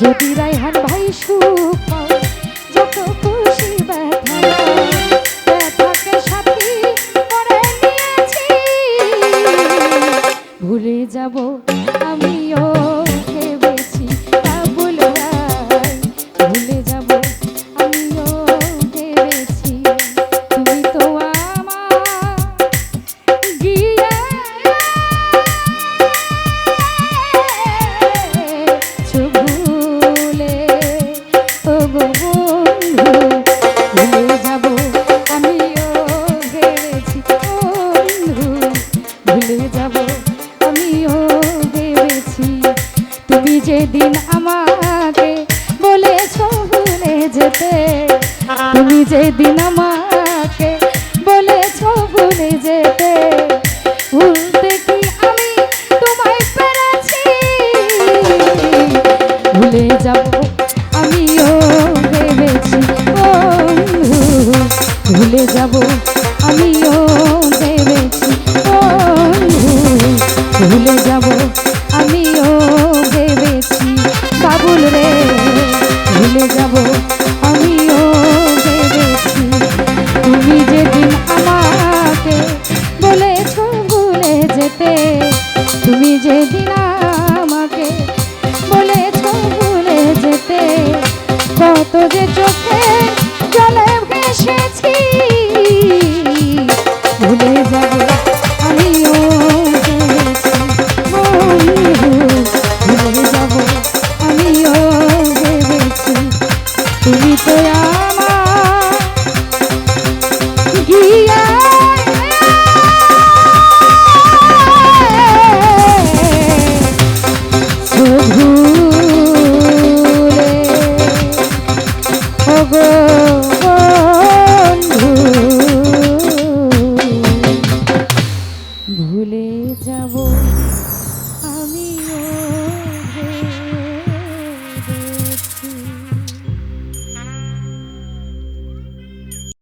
যদি রায়হান ভাই সুখ যেতে তুমি যেদিন আমাকে বলেছ ভুলে যেতে, ভুলতে কি আমি তোমায় পেরেছি? ভুলে যাব, আমিও ভেবেছি, বন্ধু। ভুলে যাব, আমিও ভেবেছি, বন্ধু। ভুলে যাব, আমিও ভেবেছি বাবুল রে, ভুলে যাব কত যে চোখে জলে ভেসেছি। ভুলে যাব আমিও ভুলে যাব আমিও ভেবেছি তুমি তো আর Oh.